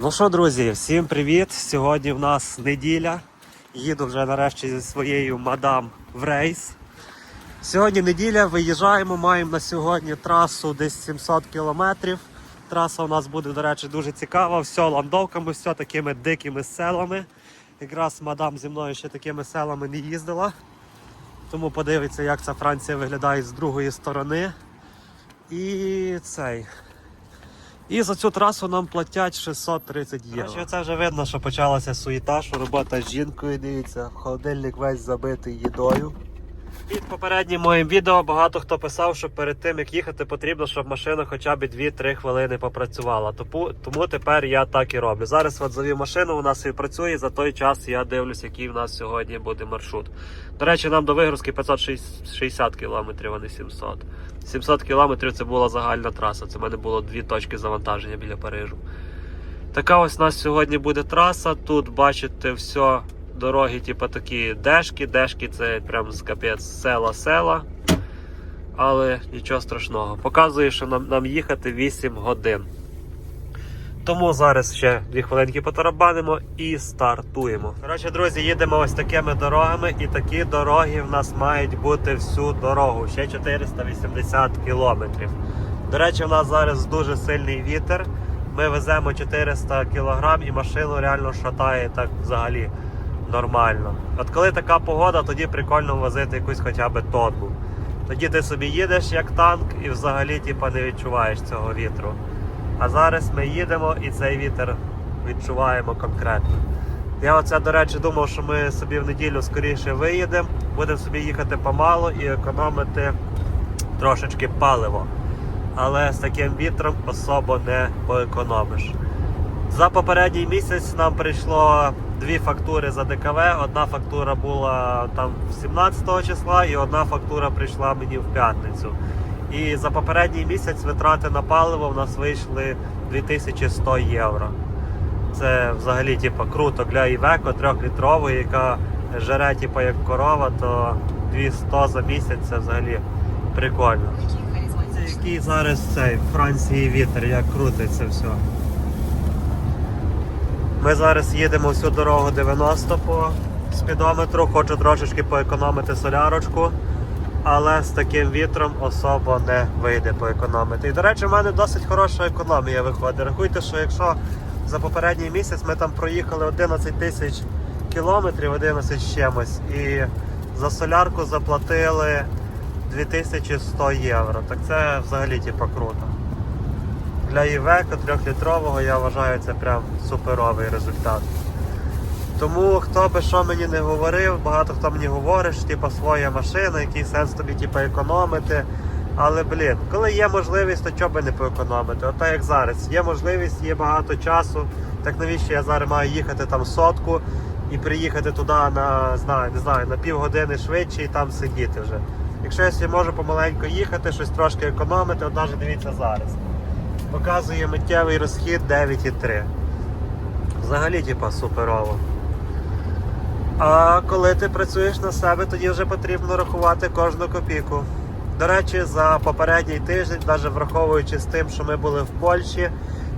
Ну що, друзі, всім привіт! Сьогодні в нас неділя. Їду вже нарешті зі своєю мадам в рейс. Сьогодні неділя, виїжджаємо, маємо на сьогодні трасу десь 700 кілометрів. Траса у нас буде, до речі, дуже цікава. Все ландовками, все такими дикими селами. Якраз мадам зі мною ще такими селами не їздила. Тому подивиться, як ця Франція виглядає з другої сторони. І цей. І за цю трасу нам платять 630 євро. Це вже видно, що почалася суєта, що робота з жінкою, дивіться, холодильник весь забитий їдою. Під попереднім моїм відео багато хто писав, що перед тим як їхати, потрібно, щоб машина хоча б 2-3 хвилини попрацювала. Тому, тепер я так і роблю. Зараз завів машину, вона собі працює. За той час я дивлюсь, який в нас сьогодні буде маршрут. До речі, нам до вигрузки 560 кілометрів, а не 700. 700 кілометрів це була загальна траса. Це в мене було дві точки завантаження біля Парижу. Така ось у нас сьогодні буде траса. Тут бачите все. Дороги, типу такі дешки. Дешки це прям з капець села-села. Але нічого страшного. Показує, що нам, нам їхати 8 годин. Тому зараз ще 2 хвилинки потарабанимо і стартуємо. Коротше, друзі, їдемо ось такими дорогами, і такі дороги в нас мають бути всю дорогу. Ще 480 кілометрів. До речі, в нас зараз дуже сильний вітер. Ми веземо 400 кілограм і машину реально шатає так взагалі нормально. От коли така погода, тоді прикольно возити якусь хоча б тонну. Тоді ти собі їдеш як танк і взагалі типа, не відчуваєш цього вітру. А зараз ми їдемо і цей вітер відчуваємо конкретно. Я оце, до речі, думав, що ми собі в неділю скоріше виїдемо, будемо собі їхати помало і економити трошечки паливо. Але з таким вітром особо не поекономиш. За попередній місяць нам прийшло дві фактури за ДКВ. Одна фактура була там 17 числа, і одна фактура прийшла мені в п'ятницю. І за попередній місяць витрати на паливо в нас вийшли 2100 євро. Це взагалі типу, круто для Івеко 3-літрової, яка жере типу, як корова, то 200 за місяць це взагалі прикольно. Це який зараз цей в Франції вітер, як крутиться все. Ми зараз їдемо всю дорогу 90 по спідометру, хочу трошечки поекономити солярочку, але з таким вітром особо не вийде поекономити. І, до речі, в мене досить хороша економія виходить. Рахуйте, що якщо за попередній місяць ми там проїхали 11 тисяч кілометрів, 11 з чимось, і за солярку заплатили 2100 євро. Так це взагалі типу, круто. Для Івека 3-літрового я вважаю це прям суперовий результат. Тому хто би що мені не говорив, багато хто мені говорить, що типу, своя машина, який сенс тобі типу, економити. Але блін, коли є можливість, то чого би не поекономити? От як зараз. Є можливість, є багато часу. Так навіщо я зараз маю їхати там сотку і приїхати туди на знаю, не знаю, на півгодини швидше і там сидіти вже. Якщо я можу помаленьку їхати, щось трошки економити, от навіть дивіться зараз показує миттєвий розхід 9,3. Взагалі, типа, суперово. А коли ти працюєш на себе, тоді вже потрібно рахувати кожну копійку. До речі, за попередній тиждень, навіть враховуючи з тим, що ми були в Польщі,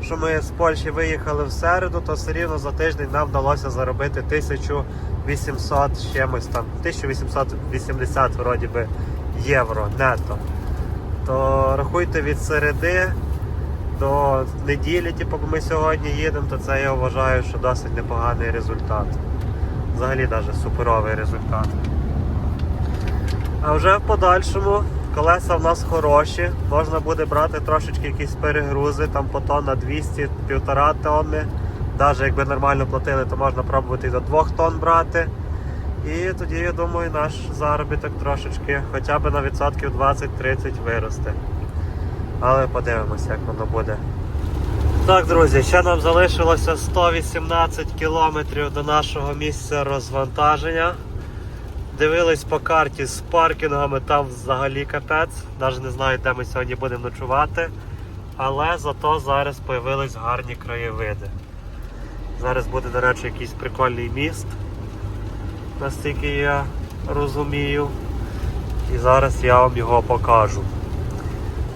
що ми з Польщі виїхали в середу, то все рівно за тиждень нам вдалося заробити 1800 з чимось там, 1880 вроді би, євро нето. То рахуйте від середи до неділі, типу, ми сьогодні їдемо, то це я вважаю, що досить непоганий результат. Взагалі навіть суперовий результат. А вже в подальшому колеса в нас хороші, можна буде брати трошечки якісь перегрузи, там по тонна 200, півтора тонни. Навіть якби нормально платили, то можна пробувати і до 2 тонн брати. І тоді, я думаю, наш заробіток трошечки хоча б на відсотків 20-30 виросте. Але подивимося, як воно буде. Так, друзі, ще нам залишилося 118 кілометрів до нашого місця розвантаження. Дивились по карті з паркінгами, там взагалі капець. Навіть не знаю, де ми сьогодні будемо ночувати. Але зато зараз з'явились гарні краєвиди. Зараз буде, до речі, якийсь прикольний міст, настільки я розумію. І зараз я вам його покажу.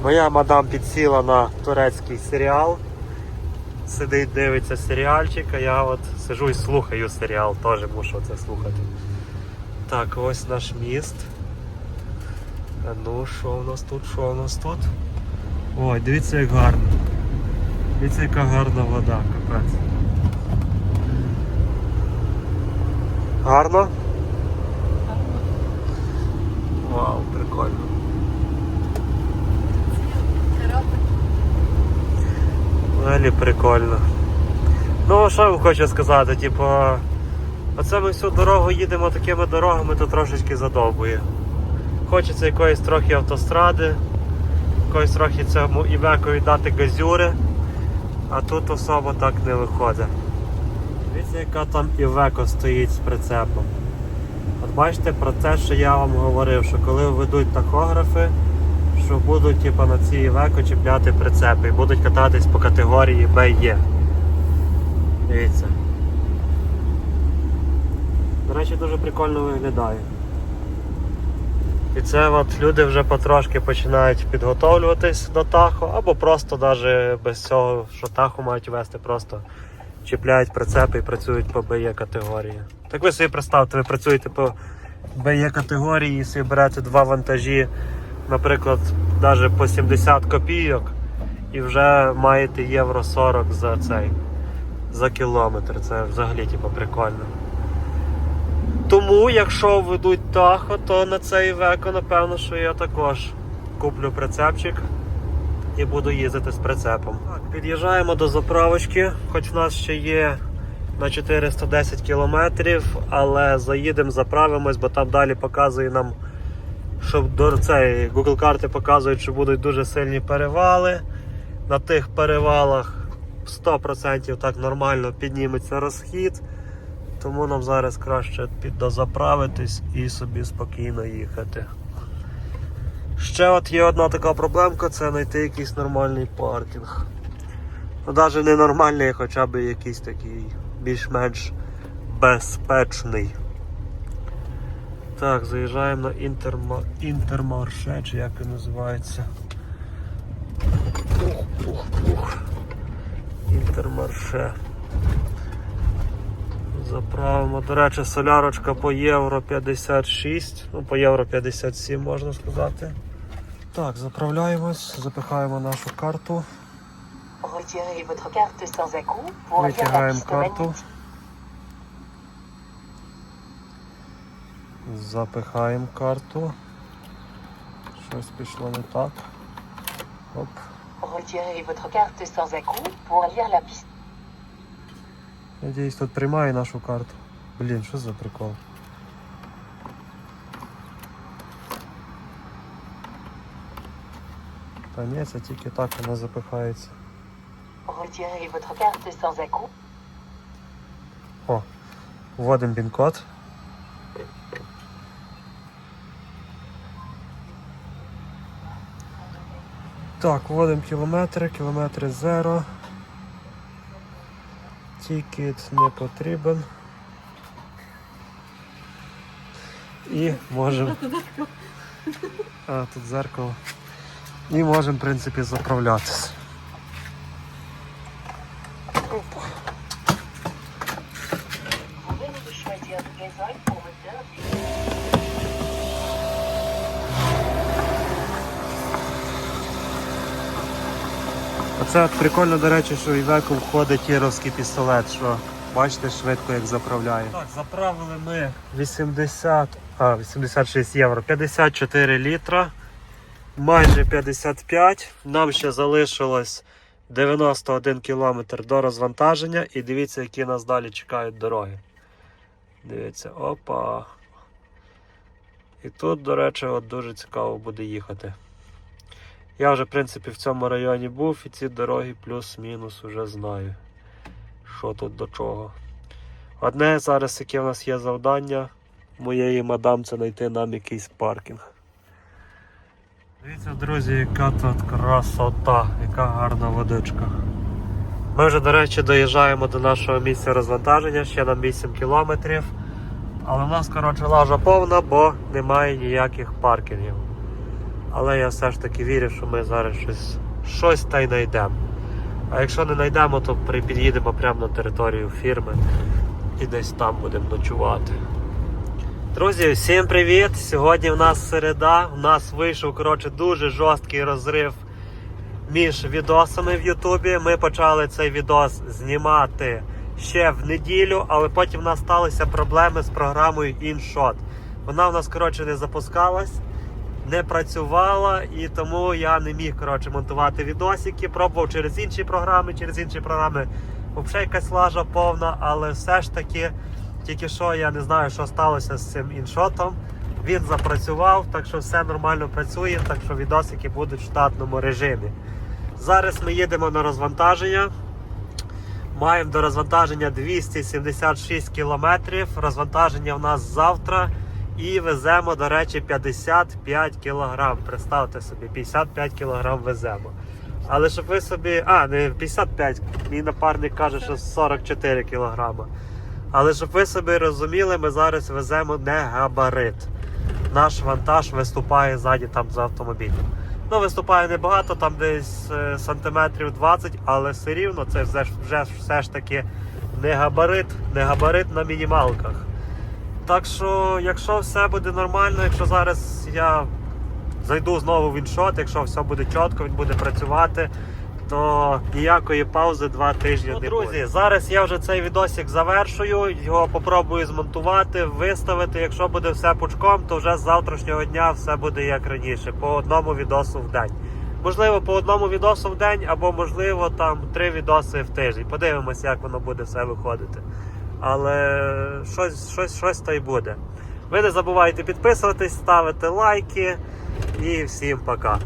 Моя мадам підсіла на турецький серіал. сидить, дивиться серіальчик, а я от сижу і слухаю серіал, теж мушу це слухати. Так, ось наш міст. А ну, що в нас тут? Що в нас тут? Ой, дивіться, як гарно. Дивіться, яка гарна вода, капець. Гарно? Вау, прикольно. Взагалі прикольно. Ну, що я хочу сказати, типу, оце ми всю дорогу їдемо такими дорогами, то трошечки задовбує. Хочеться якоїсь трохи автостради, якоїсь трохи цьому івекові дати газюри, а тут особо так не виходить. Дивіться, яка там івеко стоїть з прицепом. От бачите про те, що я вам говорив, що коли ведуть тахографи, що будуть типу, на ці івеко чіпляти прицепи і будуть кататись по категорії BE. Дивіться. До речі, дуже прикольно виглядає. І це от люди вже потрошки починають підготовлюватись до таху, або просто навіть без цього, що таху мають вести, просто чіпляють прицепи і працюють по БЕ категорії. Так ви собі представте, ви працюєте по БЕ категорії і собі берете два вантажі, наприклад, навіть по 70 копійок, і вже маєте євро 40 за цей за кілометр. Це взагалі типу, прикольно. Тому, якщо ведуть тахо, то на цей веко, напевно, що я також куплю прицепчик і буду їздити з прицепом. Так, під'їжджаємо до заправочки, хоч в нас ще є на 410 кілометрів, але заїдемо, заправимось, бо там далі показує нам, що до цей Google карти показують, що будуть дуже сильні перевали. На тих перевалах 100% так нормально підніметься розхід. Тому нам зараз краще піддозаправитись і собі спокійно їхати. Ще от є одна така проблемка, це знайти якийсь нормальний паркінг. Ну, навіть не нормальний, хоча б якийсь такий більш-менш безпечний. Так, заїжджаємо на інтерма... інтермарше, чи як він називається. Ух, ух, ух. Інтермарше. Заправимо. До речі, солярочка по євро 56, ну по євро 57 можна сказати. Так, заправляємось, запихаємо нашу карту, Retirez votre carte sans à-coup pour lire la витягаємо piste карту. magnétique. Запихаємо карту. Щось пішло не так. Оп. Retirez votre carte sans à-coup pour lire la piste. Надіюсь, тут приймає нашу карту. Блін, що за прикол? Та ні, це тільки так вона запихається. Retirez votre carte sans à-coup. О, вводимо пін-код. Так, вводимо кілометри, кілометри зеро. Тікет не потрібен. І можемо. А, тут зеркало. І можемо, в принципі, заправлятися. Оце от прикольно, до речі, що в Івеку входить тіровський пістолет, що бачите швидко як заправляє. Так, заправили ми 80, а, 86 євро, 54 літра, майже 55. Нам ще залишилось 91 кілометр до розвантаження і дивіться, які нас далі чекають дороги. Дивіться, опа. І тут, до речі, от дуже цікаво буде їхати. Я вже, в принципі, в цьому районі був і ці дороги плюс-мінус вже знаю, що тут до чого. Одне зараз, яке в нас є завдання моєї мадам, це знайти нам якийсь паркінг. Дивіться, друзі, яка тут красота, яка гарна водичка. Ми вже, до речі, доїжджаємо до нашого місця розвантаження, ще нам 8 кілометрів. Але в нас, коротше, лажа повна, бо немає ніяких паркінгів. Але я все ж таки вірю, що ми зараз щось, щось та й знайдемо. А якщо не знайдемо, то під'їдемо прямо на територію фірми і десь там будемо ночувати. Друзі, всім привіт! Сьогодні в нас середа. У нас вийшов коротше, дуже жорсткий розрив між відосами в Ютубі. Ми почали цей відос знімати ще в неділю, але потім в нас сталися проблеми з програмою InShot. Вона в нас коротше не запускалась, не працювала, і тому я не міг коротше, монтувати відосики. Пробував через інші програми, через інші програми взагалі якась лажа повна, але все ж таки. Тільки що я не знаю, що сталося з цим іншотом. Він запрацював, так що все нормально працює, так що відосики будуть в штатному режимі. Зараз ми їдемо на розвантаження. Маємо до розвантаження 276 кілометрів. Розвантаження в нас завтра. І веземо, до речі, 55 кілограм. Представте собі, 55 кілограм веземо. Але щоб ви собі. А, не 55, мій напарник каже, що 44 кілограма. Але щоб ви собі розуміли, ми зараз веземо не габарит. Наш вантаж виступає ззаді там за автомобілем. Ну, виступає небагато, там десь е, сантиметрів 20, але все рівно це вже, вже все ж таки не габарит, не габарит на мінімалках. Так що, якщо все буде нормально, якщо зараз я зайду знову в іншот, якщо все буде чітко, він буде працювати, то ніякої паузи два тижні Ну, не друзі, буде. Зараз я вже цей відосик завершую, його попробую змонтувати, виставити. Якщо буде все пучком, то вже з завтрашнього дня все буде як раніше, по одному відосу в день. Можливо, по одному відосу в день, або можливо там три відоси в тиждень. Подивимося, як воно буде все виходити. Але щось, щось, щось та й буде. Ви не забувайте підписуватись, ставити лайки і всім пока.